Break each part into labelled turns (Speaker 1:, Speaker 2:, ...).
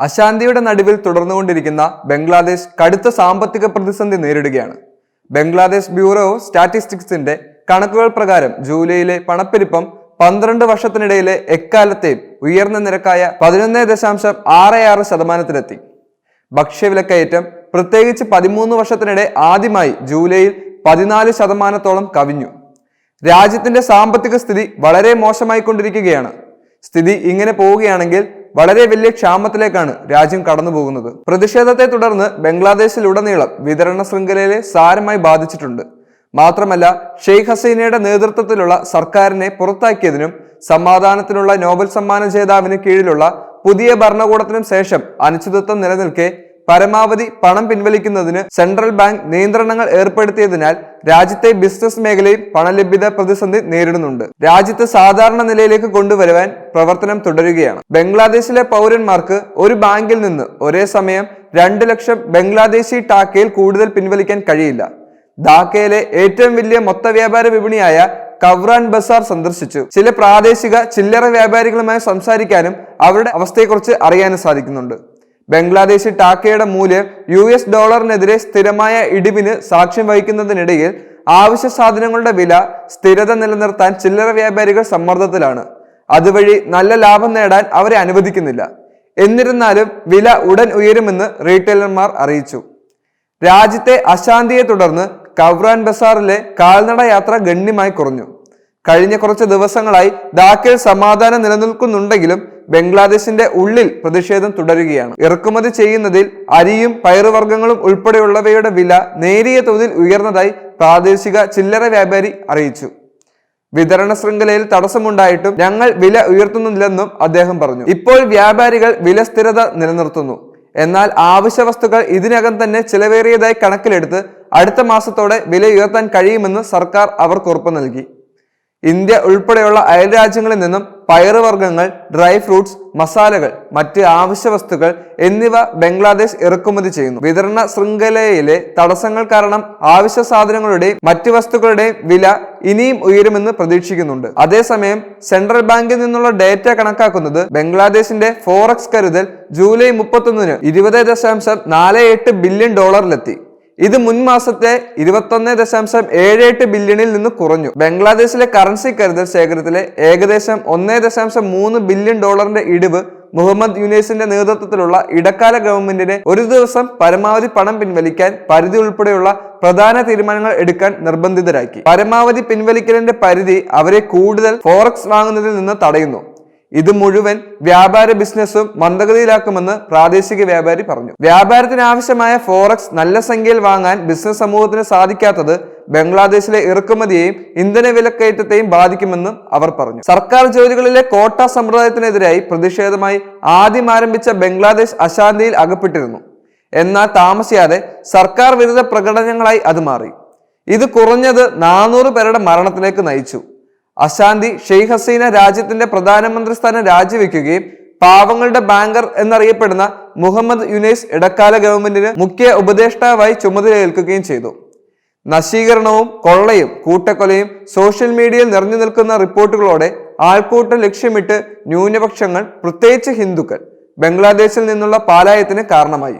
Speaker 1: അശാന്തിയുടെ നടുവിൽ തുടർന്നുകൊണ്ടിരിക്കുന്ന ബംഗ്ലാദേശ് കടുത്ത സാമ്പത്തിക പ്രതിസന്ധി നേരിടുകയാണ്. ബംഗ്ലാദേശ് ബ്യൂറോ ഓഫ് സ്റ്റാറ്റിസ്റ്റിക്സിന്റെ കണക്കുകൾ പ്രകാരം ജൂലൈയിലെ പണപ്പെരുപ്പം പന്ത്രണ്ട് വർഷത്തിനിടയിലെ എക്കാലത്തെയും ഉയർന്ന നിരക്കായ പതിനൊന്ന് ദശാംശം ആറ് ആറ് ശതമാനത്തിലെത്തി. ഭക്ഷ്യവിലക്കയറ്റം പ്രത്യേകിച്ച് പതിമൂന്ന് വർഷത്തിനിടെ ആദ്യമായി ജൂലൈയിൽ പതിനാല് ശതമാനത്തോളം കവിഞ്ഞു. രാജ്യത്തിന്റെ സാമ്പത്തിക സ്ഥിതി വളരെ മോശമായിക്കൊണ്ടിരിക്കുകയാണ്. സ്ഥിതി ഇങ്ങനെ പോവുകയാണെങ്കിൽ വളരെ വലിയ ക്ഷാമത്തിലേക്കാണ് രാജ്യം കടന്നു പോകുന്നത്. പ്രതിഷേധത്തെ തുടർന്ന് ബംഗ്ലാദേശിലുടനീളം വിതരണ ശൃംഖലയെ സാരമായി ബാധിച്ചിട്ടുണ്ട്. മാത്രമല്ല ഷെയ്ഖ് ഹസീനയുടെ നേതൃത്വത്തിലുള്ള സർക്കാരിനെ പുറത്താക്കിയതിനും സമാധാനത്തിനുള്ള നോബൽ സമ്മാന ജേതാവിന് കീഴിലുള്ള പുതിയ ഭരണകൂടത്തിനും ശേഷം അനിശ്ചിതത്വം നിലനിൽക്കെ പരമാവധി പണം പിൻവലിക്കുന്നതിന് സെൻട്രൽ ബാങ്ക് നിയന്ത്രണങ്ങൾ ഏർപ്പെടുത്തിയതിനാൽ രാജ്യത്തെ ബിസിനസ് മേഖലയിൽ പണലഭ്യത പ്രതിസന്ധി നേരിടുന്നുണ്ട്. രാജ്യത്ത് സാധാരണ നിലയിലേക്ക് കൊണ്ടുവരുവാൻ പ്രവർത്തനം തുടരുകയാണ്. ബംഗ്ലാദേശിലെ പൗരന്മാർക്ക് ഒരു ബാങ്കിൽ നിന്ന് ഒരേ സമയം രണ്ട് ലക്ഷം ബംഗ്ലാദേശി ടാക്കയിൽ കൂടുതൽ പിൻവലിക്കാൻ കഴിയില്ല. ധാക്കയിലെ ഏറ്റവും വലിയ മൊത്ത വ്യാപാര വിപണിയായ കവ്രാൻ ബസാർ സന്ദർശിച്ചു. ചില പ്രാദേശിക ചില്ലറ വ്യാപാരികളുമായി സംസാരിക്കാനും അവരുടെ അവസ്ഥയെക്കുറിച്ച് അറിയാനും സാധിക്കുന്നുണ്ട്. ബംഗ്ലാദേശി ടാക്കയുടെ മൂല്യം യു എസ് ഡോളറിനെതിരെ സ്ഥിരമായ ഇടിവിന് സാക്ഷ്യം വഹിക്കുന്നതിനിടയിൽ ആവശ്യ സാധനങ്ങളുടെ വില സ്ഥിരത നിലനിർത്താൻ ചില്ലറ വ്യാപാരികൾ സമ്മർദ്ദത്തിലാണ്. അതുവഴി നല്ല ലാഭം നേടാൻ അവരെ അനുവദിക്കുന്നില്ല. എന്നിരുന്നാലും വില ഉടൻ ഉയരുമെന്ന് റീറ്റെയിലർമാർ അറിയിച്ചു. രാജ്യത്തെ അശാന്തിയെ തുടർന്ന് കവ്രാൻ ബസാറിലെ കാൽനട യാത്ര ഗണ്യമായി കുറഞ്ഞു. കഴിഞ്ഞ കുറച്ച് ദിവസങ്ങളായി ധാക്കയിൽ സമാധാനം നിലനിൽക്കുന്നുണ്ടെങ്കിലും ബംഗ്ലാദേശിന്റെ ഉള്ളിൽ പ്രതിഷേധം തുടരുകയാണ്. ഇറക്കുമതി ചെയ്യുന്നതിൽ അരിയും പയറുവർഗങ്ങളും ഉൾപ്പെടെയുള്ളവയുടെ വില നേരിയ തോതിൽ ഉയർന്നതായി പ്രാദേശിക ചില്ലറ വ്യാപാരി അറിയിച്ചു. വിതരണ ശൃംഖലയിൽ തടസ്സമുണ്ടായിട്ടും ഞങ്ങൾ വില ഉയർത്തുന്നില്ലെന്നും അദ്ദേഹം പറഞ്ഞു. ഇപ്പോൾ വ്യാപാരികൾ വില സ്ഥിരത നിലനിർത്തുന്നു. എന്നാൽ ആവശ്യ വസ്തുക്കൾ ഇതിനകം തന്നെ ചിലവേറിയതായി കണക്കിലെടുത്ത് അടുത്ത മാസത്തോടെ വില ഉയർത്താൻ കഴിയുമെന്ന് സർക്കാർ അവർക്ക് ഉറപ്പ് നൽകി. ഇന്ത്യ ഉൾപ്പെടെയുള്ള അയൽരാജ്യങ്ങളിൽ നിന്നും പയറുവർഗങ്ങൾ ഡ്രൈ ഫ്രൂട്ട്സ് മസാലകൾ മറ്റ് ആവശ്യ വസ്തുക്കൾ എന്നിവ ബംഗ്ലാദേശ് ഇറക്കുമതി ചെയ്യുന്നു. വിതരണ ശൃംഖലയിലെ തടസ്സങ്ങൾ കാരണം ആവശ്യ സാധനങ്ങളുടെയും മറ്റ് വസ്തുക്കളുടെയും വില ഇനിയും ഉയരുമെന്ന് പ്രതീക്ഷിക്കുന്നുണ്ട്. അതേസമയം സെൻട്രൽ ബാങ്കിൽ നിന്നുള്ള ഡേറ്റ കണക്കാക്കുന്നത് ബംഗ്ലാദേശിന്റെ ഫോറക്സ് കരുതൽ ജൂലൈ മുപ്പത്തൊന്നിന് ഇരുപത് ദശാംശം നാല് എട്ട് ബില്യൺ ഡോളറിലെത്തി. ഇത് മുൻ മാസത്തെ ഇരുപത്തൊന്ന് ദശാംശം ഏഴ് എട്ട് ബില്യണിൽ നിന്ന് കുറഞ്ഞു. ബംഗ്ലാദേശിലെ കറൻസി കരുതൽ ശേഖരത്തിലെ ഏകദേശം ഒന്നേ ദശാംശം മൂന്ന് ബില്യൺ ഡോളറിന്റെ ഇടിവ് മുഹമ്മദ് യുനൈസിന്റെ നേതൃത്വത്തിലുള്ള ഇടക്കാല ഗവൺമെന്റിനെ ഒരു ദിവസം പരമാവധി പണം പിൻവലിക്കാൻ പരിധി ഉൾപ്പെടെയുള്ള പ്രധാന തീരുമാനങ്ങൾ എടുക്കാൻ നിർബന്ധിതരാക്കി. പരമാവധി പിൻവലിക്കലിന്റെ പരിധി അവരെ കൂടുതൽ ഫോറക്സ് വാങ്ങുന്നതിൽ നിന്ന് തടയുന്നു. ഇത് മുഴുവൻ വ്യാപാര ബിസിനസ്സും മന്ദഗതിയിലാക്കുമെന്ന് പ്രാദേശിക വ്യാപാരി പറഞ്ഞു. വ്യാപാരത്തിന് ആവശ്യമായ ഫോറക്സ് നല്ല സംഖ്യയിൽ വാങ്ങാൻ ബിസിനസ് സമൂഹത്തിന് സാധിക്കാത്തത് ബംഗ്ലാദേശിലെ ഇറക്കുമതിയെയും ഇന്ധന വിലക്കയറ്റത്തെയും ബാധിക്കുമെന്നും അവർ പറഞ്ഞു. സർക്കാർ ജോലികളിലെ കോട്ട സമ്പ്രദായത്തിനെതിരായി പ്രതിഷേധമായി ആദ്യം ആരംഭിച്ച ബംഗ്ലാദേശ് അശാന്തിയിൽ അകപ്പെട്ടിരുന്നു. എന്നാൽ താമസിയാതെ സർക്കാർ വിരുദ്ധ പ്രകടനങ്ങളായി അത് മാറി. ഇത് കുറഞ്ഞത് നാനൂറ് പേരുടെ മരണത്തിലേക്ക് നയിച്ചു. അശാന്തി ഷെയ്ഖ് ഹസീന രാജ്യത്തിന്റെ പ്രധാനമന്ത്രി സ്ഥാനം രാജിവെക്കുകയും പാവങ്ങളുടെ ബാങ്കർ എന്നറിയപ്പെടുന്ന മുഹമ്മദ് യുനൈസ് ഇടക്കാല ഗവൺമെന്റിന് മുഖ്യ ഉപദേഷ്ടാവായി ചുമതലയേൽക്കുകയും ചെയ്തു. നശീകരണവും കൊള്ളയും കൂട്ടക്കൊലയും സോഷ്യൽ മീഡിയയിൽ നിറഞ്ഞു നിൽക്കുന്ന റിപ്പോർട്ടുകളോടെ ആൾക്കൂട്ടം ലക്ഷ്യമിട്ട് ന്യൂനപക്ഷങ്ങൾ പ്രത്യേകിച്ച് ഹിന്ദുക്കൾ ബംഗ്ലാദേശിൽ നിന്നുള്ള പാലായത്തിന് കാരണമായി.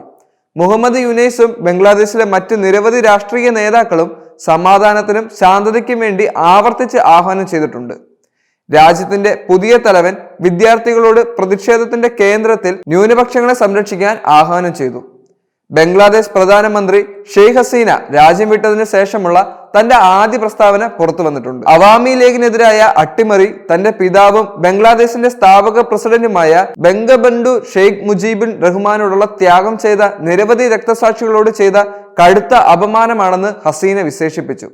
Speaker 1: മുഹമ്മദ് യുനൈസും ബംഗ്ലാദേശിലെ മറ്റ് നിരവധി രാഷ്ട്രീയ നേതാക്കളും സമാധാനത്തിനും ശാന്തതയ്ക്കും വേണ്ടി ആവർത്തിച്ച് ആഹ്വാനം ചെയ്തിട്ടുണ്ട്. രാജ്യത്തിന്റെ പുതിയ തലവൻ വിദ്യാർത്ഥികളോട് പ്രതിഷേധത്തിന്റെ കേന്ദ്രത്തിൽ ന്യൂനപക്ഷങ്ങളെ സംരക്ഷിക്കാൻ ആഹ്വാനം ചെയ്തു. ബംഗ്ലാദേശ് പ്രധാനമന്ത്രി ഷെയ്ഖ് ഹസീന രാജ്യം വിട്ടതിനു ശേഷമുള്ള തന്റെ ആദ്യ പ്രസ്താവന പുറത്തു വന്നിട്ടുണ്ട്. അവാമി ലീഗിനെതിരായ അട്ടിമറി തന്റെ പിതാവും ബംഗ്ലാദേശിന്റെ സ്ഥാപക പ്രസിഡന്റുമായ ബംഗബന്ധു ഷെയ്ഖ് മുജീബിൻ റഹ്മാനോടുള്ള ത്യാഗം ചെയ്ത നിരവധി രക്തസാക്ഷികളോട് ചെയ്ത കടുത്ത അപമാനമാണെന്ന് ഹസീന വിശേഷിപ്പിച്ചു.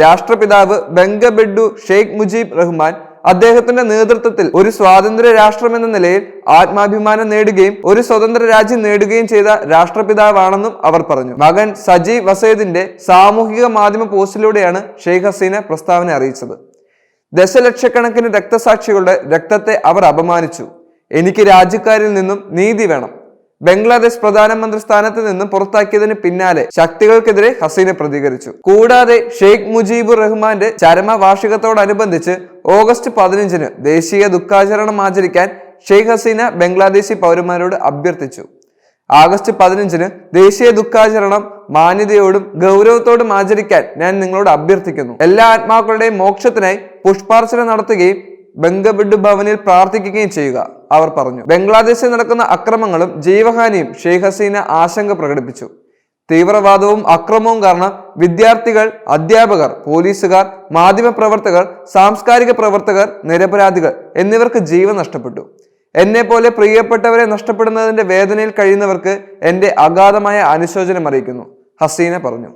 Speaker 1: രാഷ്ട്രപിതാവ് ബംഗബെഡു ഷെയ്ഖ് മുജീബ് റഹ്മാൻ അദ്ദേഹത്തിന്റെ നേതൃത്വത്തിൽ ഒരു സ്വാതന്ത്ര്യ രാഷ്ട്രം എന്ന നിലയിൽ ആത്മാഭിമാനം നേടുകയും ഒരു സ്വതന്ത്ര രാജ്യം നേടുകയും ചെയ്ത രാഷ്ട്രപിതാവാണെന്നും അവർ പറഞ്ഞു. മകൻ സജീവ് വസേദിന്റെ സാമൂഹിക മാധ്യമ പോസ്റ്റിലൂടെയാണ് ഷെയ്ഖ് ഹസീന പ്രസ്താവന അറിയിച്ചത്. ദശലക്ഷക്കണക്കിന് രക്തസാക്ഷികളുടെ രക്തത്തെ അവർ അപമാനിച്ചു. എനിക്ക് രാജ്യക്കാരിൽ നിന്നും നീതി വേണം. ബംഗ്ലാദേശ് പ്രധാനമന്ത്രി സ്ഥാനത്ത് നിന്ന് പുറത്താക്കിയതിന് പിന്നാലെ ശക്തികൾക്കെതിരെ ഹസീന പ്രതികരിച്ചു. കൂടാതെ ഷെയ്ഖ് മുജീബുർ റഹ്മാന്റെ ചരമ വാർഷികത്തോടനുബന്ധിച്ച് ഓഗസ്റ്റ് പതിനഞ്ചിന് ദേശീയ ദുഃഖാചരണം ആചരിക്കാൻ ഷെയ്ഖ് ഹസീന ബംഗ്ലാദേശി പൗരന്മാരോട് അഭ്യർത്ഥിച്ചു. ആഗസ്റ്റ് പതിനഞ്ചിന് ദേശീയ ദുഃഖാചരണം മാന്യതയോടും ഗൗരവത്തോടും ആചരിക്കാൻ ഞാൻ നിങ്ങളോട് അഭ്യർത്ഥിക്കുന്നു. എല്ലാ ആത്മാക്കളുടെയും മോക്ഷത്തിനായി പുഷ്പാർച്ചന നടത്തുകയും ബംഗബിഡു ഭവനിൽ പ്രാർത്ഥിക്കുകയും ചെയ്യുക അവർ പറഞ്ഞു. ബംഗ്ലാദേശിൽ നടക്കുന്ന അക്രമങ്ങളും ജീവഹാനിയും ഷെയ്ഖ് ഹസീന ആശങ്ക പ്രകടിപ്പിച്ചു. തീവ്രവാദവും അക്രമവും കാരണം വിദ്യാർത്ഥികൾ അധ്യാപകർ പോലീസുകാർ മാധ്യമ പ്രവർത്തകർ സാംസ്കാരിക പ്രവർത്തകർ നിരപരാധികൾ എന്നിവർക്ക് ജീവൻ നഷ്ടപ്പെട്ടു. എന്നെ പോലെ പ്രിയപ്പെട്ടവരെ നഷ്ടപ്പെടുന്നതിന്റെ വേദനയിൽ കഴിയുന്നവർക്ക് എന്റെ അഗാധമായ അനുശോചനം അറിയിക്കുന്നു ഹസീന പറഞ്ഞു.